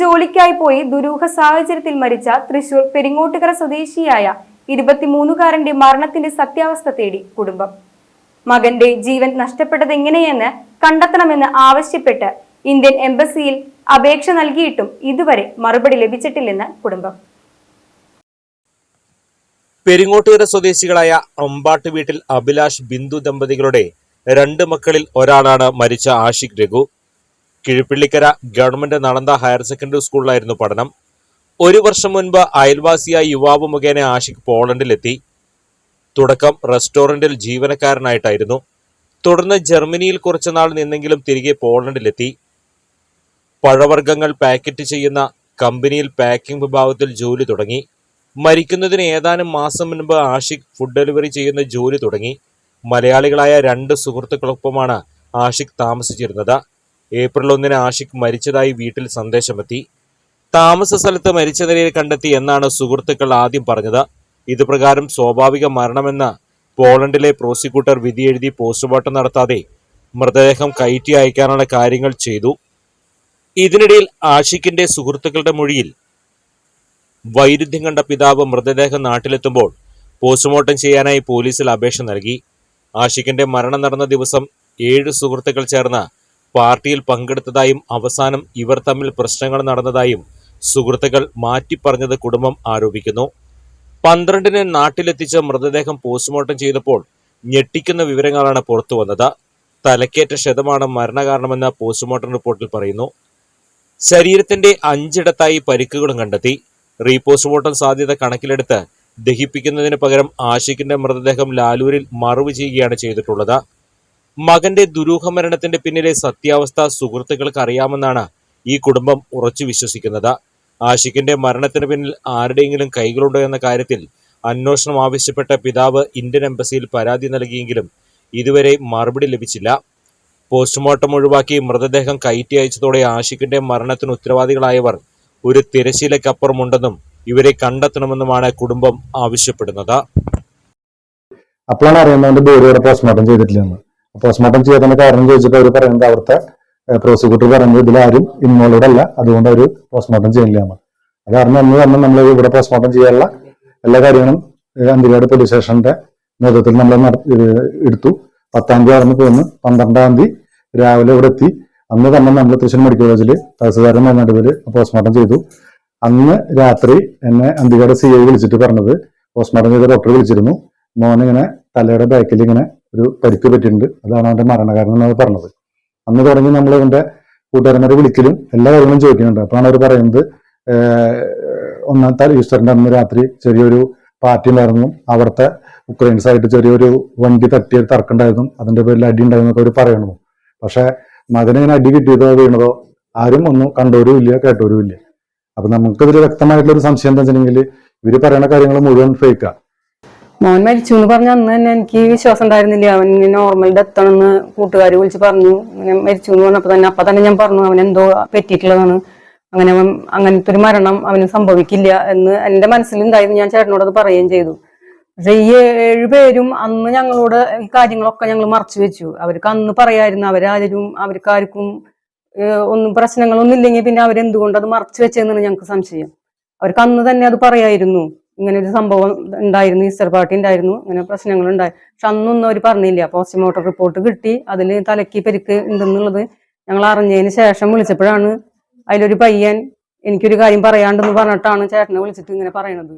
ജോലിക്കായി പോയി ദുരൂഹ സാഹചര്യത്തിൽ മരിച്ച തൃശൂർ പെരിങ്ങോട്ടുകര സ്വദേശിയായ ഇരുപത്തിമൂന്നുകാരന്റെ മരണത്തിന്റെ സത്യാവസ്ഥ തേടി കുടുംബം. മകന്റെ ജീവൻ നഷ്ടപ്പെട്ടതെങ്ങനെയെന്ന് കണ്ടെത്തണമെന്ന് ആവശ്യപ്പെട്ട് ഇന്ത്യൻ എംബസിയിൽ അപേക്ഷ നൽകിയിട്ടും ഇതുവരെ മറുപടി ലഭിച്ചിട്ടില്ലെന്ന് കുടുംബം. പെരിങ്ങോട്ടുകര സ്വദേശികളായ അമ്പാട്ട് വീട്ടിൽ അഭിലാഷ് ബിന്ദു ദമ്പതികളുടെ രണ്ട് മക്കളിൽ ഒരാളാണ് മരിച്ച Ashiq Raghu. Kizhippillikkara government Nalanda higher secondary സ്കൂളിലായിരുന്നു പഠനം. ഒരു വർഷം മുൻപ് അയൽവാസിയായ യുവാവ് മുഖേന ആഷിഖ് പോളണ്ടിലെത്തി. തുടക്കം റെസ്റ്റോറന്റിൽ ജീവനക്കാരനായിട്ടായിരുന്നു. തുടർന്ന് ജർമ്മനിയിൽ കുറച്ചുനാൾ നിന്നെങ്കിലും തിരികെ പോളണ്ടിലെത്തി. പഴവർഗങ്ങൾ പാക്കറ്റ് ചെയ്യുന്ന കമ്പനിയിൽ പാക്കിംഗ് വിഭാഗത്തിൽ ജോലി തുടങ്ങി. മരിക്കുന്നതിന് ഏതാനും മാസം മുൻപ് ആഷിഖ് ഫുഡ് ഡെലിവറി ചെയ്യുന്ന ജോലി തുടങ്ങി. മലയാളികളായ രണ്ട് സുഹൃത്തുക്കളൊപ്പമാണ് ആഷിഖ് താമസിച്ചിരുന്നത്. ഏപ്രിൽ ഒന്നിന് ആഷിഖ് മരിച്ചതായി വീട്ടിൽ സന്ദേശമെത്തി. താമസ സ്ഥലത്ത് മരിച്ച നിലയിൽ കണ്ടെത്തി എന്നാണ് സുഹൃത്തുക്കൾ ആദ്യം പറഞ്ഞത്. ഇതുപ്രകാരം സ്വാഭാവിക മരണമെന്ന് പോളണ്ടിലെ പ്രോസിക്യൂട്ടർ വിധിയെഴുതി പോസ്റ്റ്മോർട്ടം നടത്താതെ മൃതദേഹം കയറ്റി അയക്കാനുള്ള കാര്യങ്ങൾ ചെയ്തു. ഇതിനിടയിൽ ആഷിഖിന്റെ സുഹൃത്തുക്കളുടെ മൊഴിയിൽ വൈരുദ്ധ്യം കണ്ട പിതാവ് മൃതദേഹം നാട്ടിലെത്തുമ്പോൾ പോസ്റ്റ്മോർട്ടം ചെയ്യാനായി പോലീസിൽ അപേക്ഷ നൽകി. ആഷിഖിന്റെ മരണം നടന്ന ദിവസം ഏഴ് സുഹൃത്തുക്കൾ ചേർന്ന് പാർട്ടിയിൽ പങ്കെടുത്തതായും അവസാനം ഇവർ തമ്മിൽ പ്രശ്നങ്ങൾ നടന്നതായും സുഹൃത്തുക്കൾ മാറ്റിപ്പറഞ്ഞത് കുടുംബം ആരോപിക്കുന്നു. പന്ത്രണ്ടിന് നാട്ടിലെത്തിച്ച മൃതദേഹം പോസ്റ്റ്മോർട്ടം ചെയ്തപ്പോൾ ഞെട്ടിക്കുന്ന വിവരങ്ങളാണ് പുറത്തുവന്നത്. തലക്കേറ്റ ക്ഷതമാണ് മരണകാരണമെന്ന് പോസ്റ്റ്മോർട്ടം റിപ്പോർട്ടിൽ പറയുന്നു. ശരീരത്തിന്റെ അഞ്ചിടത്തായി പരിക്കുകളും കണ്ടെത്തി. റീപോസ്റ്റ്മോർട്ടം സാധ്യത കണക്കിലെടുത്ത് ദഹിപ്പിക്കുന്നതിന് പകരം ആഷിഖിന്റെ മൃതദേഹം ലാലൂരിൽ മറവ് ചെയ്യുകയാണ് ചെയ്തിട്ടുള്ളത്. മകന്റെ ദുരൂഹ മരണത്തിന്റെ പിന്നിലെ സത്യാവസ്ഥ സുഹൃത്തുക്കൾക്ക് അറിയാമെന്നാണ് ഈ കുടുംബം ഉറച്ചു വിശ്വസിക്കുന്നത്. ആഷിഖിന്റെ മരണത്തിന് പിന്നിൽ ആരുടെയെങ്കിലും കൈകളുണ്ടോ എന്ന കാര്യത്തിൽ അന്വേഷണം ആവശ്യപ്പെട്ട പിതാവ് ഇന്ത്യൻ എംബസിയിൽ പരാതി നൽകിയെങ്കിലും ഇതുവരെ മറുപടി ലഭിച്ചില്ല. പോസ്റ്റ്മോർട്ടം ഒഴിവാക്കി മൃതദേഹം കയറ്റി അയച്ചതോടെ ആഷിഖിന്റെ മരണത്തിന് ഉത്തരവാദികളായവർ ഒരു തിരശീലക്കപ്പുറമുണ്ടെന്നും ഇവരെ കണ്ടെത്തണമെന്നുമാണ് കുടുംബം ആവശ്യപ്പെടുന്നത്. അപ്പോഴാണ് അറിയുന്നത് പോസ്റ്റ്മോർട്ടം ചെയ്തിട്ടില്ലെന്ന്. പോസ്റ്റ്മോർട്ടം ചെയ്യാത്തതിന്റെ കാരണം ചോദിച്ചപ്പോൾ അവർ പറയുന്നത് അവിടുത്തെ പ്രോസിക്യൂട്ടർ പറയുന്നത് ഇതിലാരും ഇൻവോൾവഡ് അല്ല. അതുകൊണ്ട് അവർ പോസ്റ്റ്മോർട്ടം ചെയ്യില്ല നമ്മൾ അത് കാരണം അന്ന് തന്നെ നമ്മൾ ഇവിടെ പോസ്റ്റ്മോർട്ടം ചെയ്യാനുള്ള എല്ലാ കാര്യങ്ങളും ഏഹ് പോലീസ് സ്റ്റേഷന്റെ നേതൃത്വത്തിൽ നമ്മൾ എടുത്തു. പത്താം തീയതി ആയിരുന്നു പോന്ന് പന്ത്രണ്ടാം തീയതി രാവിലെ ഇവിടെ എത്തി. അന്ന് തന്നെ നമ്മൾ തൃശ്ശൂർ മെഡിക്കൽ കോളേജിൽ തഹസിൽദാരൻ നടുവിൽ പോസ്റ്റ്മോർട്ടം ചെയ്തു. അന്ന് രാത്രി എന്നെ അന്തികാട് സി ഐ വിളിച്ചിട്ട് പറഞ്ഞത് പോസ്റ്റ്മോർട്ടം ചെയ്ത ഡോക്ടർ വിളിച്ചിരുന്നു. മോനിങ്ങനെ തലയുടെ ബാക്കിൽ ഇങ്ങനെ ഒരു പരിക്ക് പറ്റിയിട്ടുണ്ട്. അതാണ് അവന്റെ മരണകാരണം എന്നാണ് പറഞ്ഞത്. അന്ന് തുടങ്ങി നമ്മൾ ഇവന്റെ കൂട്ടുകാരന്മാരെ വിളിക്കലും എല്ലാ കാര്യങ്ങളും ചോദിക്കുന്നുണ്ട്. അപ്പോഴാണ് അവർ പറയുന്നത് ഒന്നാം ഒന്നാമത്തെ ഈസ്റ്ററിന്റെ അന്ന് രാത്രി ചെറിയൊരു പാർട്ടി ഉണ്ടായിരുന്നു. അവിടുത്തെ ഉക്രൈൻസായിട്ട് ചെറിയൊരു വണ്ടി തട്ടിയ തർക്കമുണ്ടായിരുന്നു അതിന്റെ പേരിൽ അടി ഉണ്ടായിരുന്നൊക്കെ അവർ പറയണു. പക്ഷെ മകനെ ഇങ്ങനെ അടി കിട്ടിയതോ വീണതോ ആരും ഒന്നും കണ്ടവരും ഇല്ല കേട്ടവരും ഇല്ല. അപ്പൊ നമുക്കിതിൽ വ്യക്തമായിട്ടുള്ള ഒരു സംശയം എന്താ വെച്ചിട്ടുണ്ടെങ്കിൽ ഇവർ പറയുന്ന കാര്യങ്ങൾ മുഴുവൻ ഫേക്കാ മോൻ മരിച്ചു എന്ന് പറഞ്ഞ അന്ന് തന്നെ എനിക്ക് വിശ്വാസം ഉണ്ടായിരുന്നില്ല. അവൻ ഇങ്ങനെ നോർമൽ ഡെത്ത് ആണെന്ന് കൂട്ടുകാർ വിളിച്ച് പറഞ്ഞു. ഇങ്ങനെ മരിച്ചു എന്ന് പറഞ്ഞപ്പോ തന്നെ അപ്പൊ തന്നെ ഞാൻ പറഞ്ഞു അവൻ എന്തോ പറ്റിയിട്ടുള്ളതാണ്. അങ്ങനെ അവൻ അങ്ങനത്തെ ഒരു മരണം അവന് സംഭവിക്കില്ല എന്ന് എന്റെ മനസ്സിലുണ്ടായിരുന്നു. ഞാൻ ചേട്ടനോട് അത് പറയുകയും ചെയ്തു. പക്ഷെ ഈ ഏഴ് പേരും അന്ന് ഞങ്ങളോട് ഈ കാര്യങ്ങളൊക്കെ ഞങ്ങൾ മറച്ചു വെച്ചു. അവർക്ക് അന്ന് പറയായിരുന്നു അവരാരും അവർക്കാർക്കും ഒന്നും പ്രശ്നങ്ങളൊന്നും ഇല്ലെങ്കിൽ പിന്നെ അവരെന്തുകൊണ്ട് അത് മറച്ചു വെച്ചതെന്നാണ് ഞങ്ങൾക്ക് സംശയം. അവർക്ക് അന്ന് തന്നെ അത് പറയായിരുന്നു. ഇങ്ങനെ ഒരു സംഭവം ഉണ്ടായിരുന്നു ഈസ്റ്റർ പാർട്ടി ഉണ്ടായിരുന്നു ഇങ്ങനെ പ്രശ്നങ്ങൾ ഉണ്ടായി പക്ഷെ അന്നൊന്നും അവർ പറഞ്ഞില്ല. പോസ്റ്റ്മോർട്ടം റിപ്പോർട്ട് കിട്ടി അതിൽ തലയ്ക്ക് പരിക്ക് ഉണ്ടെന്നുള്ളത് ഞങ്ങൾ അറിഞ്ഞതിന് ശേഷം വിളിച്ചപ്പോഴാണ് അതിലൊരു പയ്യൻ എനിക്കൊരു കാര്യം പറയാണ്ടെന്ന് പറഞ്ഞിട്ടാണ് ചേട്ടനെ വിളിച്ചിട്ട് ഇങ്ങനെ പറയണത്.